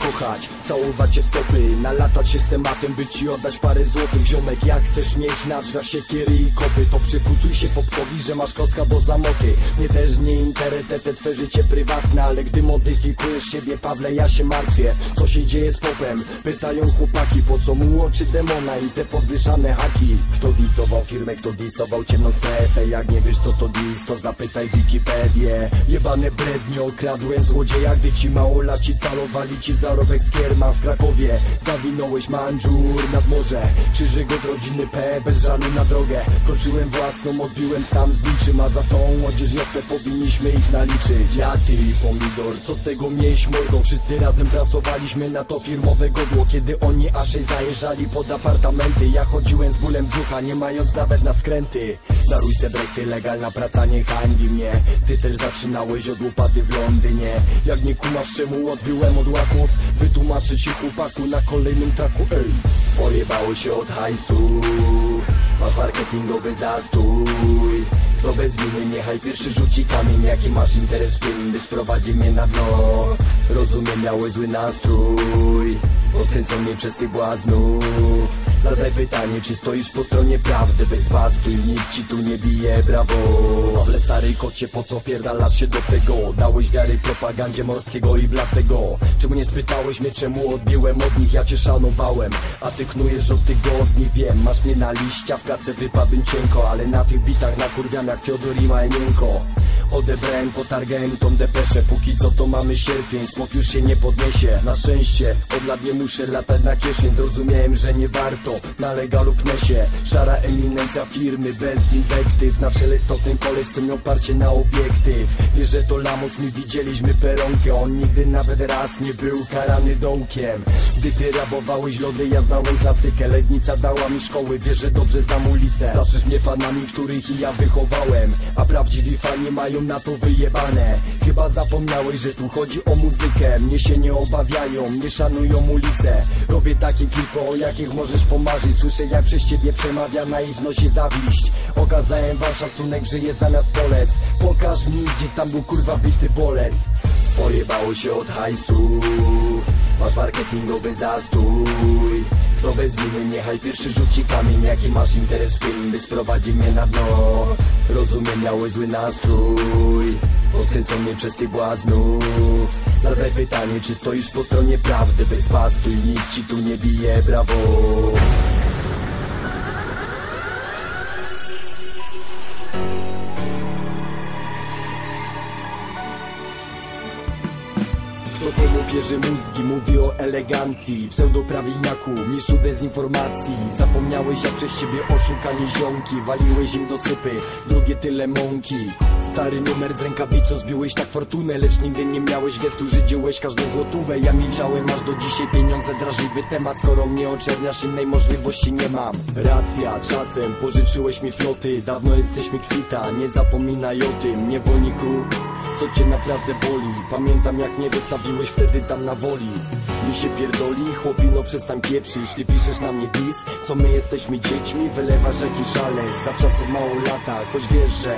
Franco. Pokochać Całować cię w stopy, nalatać się z tematem By ci oddać parę złotych. Ziomek, jak chcesz mieć na drzwiach siekiery i kopy. To przypucuj się popkowi, że masz kocka do zamoty Mnie też nie interesuje te twe życie prywatne Ale gdy modyfikujesz siebie, Pawle, ja się martwię. Co się dzieje z popem? Pytają chłopaki Po co mu oczy demona i te podwyższane haki? Kto disował firmę, kto disował ciemną strefę? Jak nie wiesz co to dis, to zapytaj Wikipedię. Jebane brednie, okradłem złodzieja Gdy ci mało laci calowali ci zarobek z kierma w Krakowie. Zawinąłeś mandżur nad morze. Krzyżyk od rodziny P, bez żalu na drogę. Kroczyłem własną, odbiłem sam z niczym A za tą odzież jopę powinniśmy ich naliczyć. Ja, ty i pomidor, co z tego mieć mordą Wszyscy razem pracowaliśmy na to firmowe godło. Kiedy oni aż zajeżdżali pod apartamenty Ja chodziłem z bólem brzucha, nie mając nawet na skręty. Daruj se brekty, legalna praca nie hańbi mnie. Ty też zaczynałeś od łopaty w Londynie. Jak nie kumasz czemu odbiłem od łaków Wytłumaczę ci chłopaku na kolejnym traku Ej, pojebało się od hajsu Masz marketingowy zastój. Kto bez winy niechaj pierwszy rzuci kamień Jaki masz interes w tym, by sprowadzić mnie na dno. Rozumiem, miałeś zły nastrój Odkręcony przez tych błaznów Zadaj pytanie, czy stoisz po stronie prawdy? Bez bastuj, nikt ci tu nie bije, brawo. Pawle stary kocie, po co wpierdalasz się do tego? Dałeś wiary propagandzie morskiego i blatego. Czemu nie spytałeś mnie, czemu odbiłem od nich? Ja cię szanowałem, a ty knujesz od tygodni Wiem, masz mnie na liścia, w pracy wypadłem cienko Ale na tych bitach nakurwiam jak Fiodor i Majnienko Odebrałem, potargałem tą depeszę Póki co to mamy sierpień, smok już się nie podniesie. Na szczęście, od lat nie muszę latać na kieszeń. Zrozumiałem, że nie warto, na legalu pnę się Szara eminencja firmy, bez inwektyw. Na czele stopnym koleś, co miał na obiektyw. Wiesz, że to lamus, my widzieliśmy peronkę. On nigdy nawet raz nie był karany dołkiem. Gdy ty rabowałeś lody, ja znałem klasykę. Lednica dała mi szkoły, wiesz, że dobrze znam ulicę. Znaczysz mnie fanami, których i ja wychowałem. A prawdziwi fani mają na to wyjebane. Chyba zapomniałeś, że tu chodzi o muzykę. Mnie się nie obawiają, nie szanują ulice. Robię takie klipy, o jakich możesz pomarzyć. Słyszę jak przez ciebie przemawia naiwność i zawiść. Okazałem wam szacunek, żyję zamiast polec Pokaż mi, gdzie tam był kurwa bity bolec. Pojebało się od hajsu. Masz marketingowy zastój Kto bez winy niechaj pierwszy rzuci kamień Jaki masz interes w tym, by sprowadzić mnie na dno. Rozumiem, miałeś zły nastrój Odkręcony przez tych błaznów. Zadaj pytanie, czy stoisz po stronie prawdy Bez bastuj, nikt ci tu nie bije, brawo Kto komu bierze mózgi, mówi o elegancji. Pseudoprawilniaku, mistrzu dezinformacji. Zapomniałeś jak przez ciebie oszukani ziomki. Waliłeś im do sypy, drugie tyle mąki. Stary numer z rękawicą zbiłeś tak fortunę. Lecz nigdy nie miałeś gestu, że dziełeś każdą złotówę. Ja milczałem aż do dzisiaj pieniądze drażliwy temat. Skoro mnie oczerniasz innej możliwości nie mam. Racja, czasem pożyczyłeś mi floty. Dawno jesteśmy kwita, nie zapominaj o tym. Niewolniku co cię naprawdę boli. Pamiętam jak nie wystawiłeś wtedy tam na woli. Mi się pierdoli, chłopino przestań pieprzyć. Ty piszesz na mnie dis, co my jesteśmy dziećmi. Wylewasz jakiś żale, za czasów mało lata. Choć wiesz, że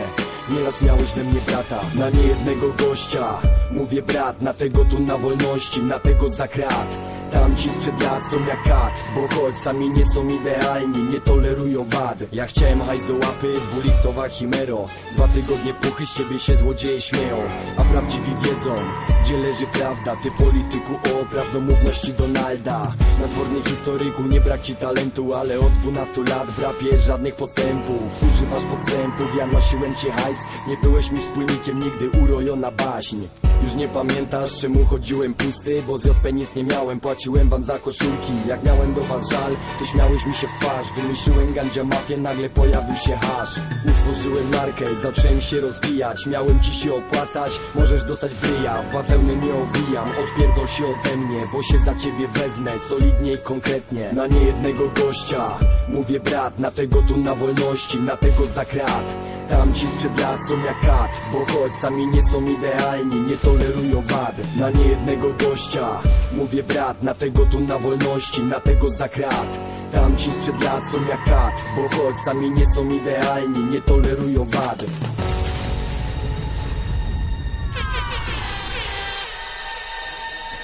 nieraz miałeś we mnie brata. Na niejednego gościa, mówię brat Na tego tu na wolności, na tego za krat tam ci sprzed lat są jak kat Bo choć sami nie są idealni Nie tolerują wad. Ja chciałem hajs do łapy Dwulicowa chimero. Dwa tygodnie puchy z ciebie się złodzieje śmieją A prawdziwi wiedzą Gdzie leży prawda. Ty polityku o prawdomówności Donalda. Na dwornie historyku nie brak ci talentu Ale od 12 lat w rapie żadnych postępów. Używasz podstępów Ja nosiłem ci hajs. Nie byłeś mi wspólnikiem Nigdy urojona baśń. Już nie pamiętasz czemu chodziłem pusty Bo z JP nic nie miałem Płaciłem wam za koszulki Jak miałem do was żal. To śmiałeś mi się w twarz Wymyśliłem gandzia mafię Nagle pojawił się hasz. Utworzyłem markę Zacząłem się rozwijać. Miałem ci się opłacać Możesz dostać wyja. W bawełnę nie owijam Odpierdol się ode mnie Bo się za ciebie wezmę. Solidnie i konkretnie Na niejednego gościa. Mówię brat Na tego tu na wolności Na tego za krat. Tam ci sprzed lat są jak kat Bo choć sami nie są idealni Nie tolerują wad Na niejednego gościa. Mówię brat, na tego tu na wolności Na tego za krat. Tam ci sprzed lat są jak kat Bo choć sami nie są idealni Nie tolerują wad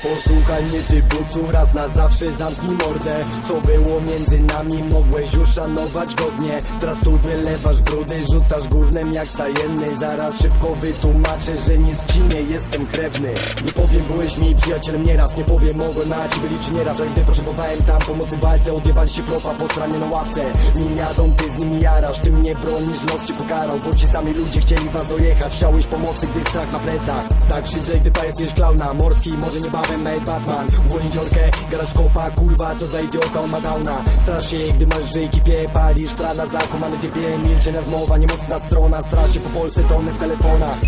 Posłuchaj mnie ty bucu, raz na zawsze zamknij mordę. Co było między nami mogłeś uszanować godnie. Teraz tu wylewasz brudy, rzucasz gównem jak stajenny. Zaraz szybko wytłumaczę, że nic ci nie jestem krewny. Nie powiem, byłeś mi przyjacielem nieraz Nie powiem, mogłem na ciebie liczyć nieraz A gdy potrzebowałem tam pomocy walce Odjebali się propa po stronie na ławce. Nim jadą, ty z nimi jarasz Ty mnie bronisz, los cię pokarał Bo ci sami ludzie chcieli was dojechać. Chciałeś pomocy, gdy strach na plecach. Tak szydzę, gdy klauna Morski, może niebawem Made Batman. Uwolnić orkę, garaskopa Kurwa, co za idiota, on ma downa. Strasz się, gdy masz żyjki, pie Palisz, prana, zakumany typie Milczenia zmowa, niemocna strona. Strasz po Polsce, tony w telefonach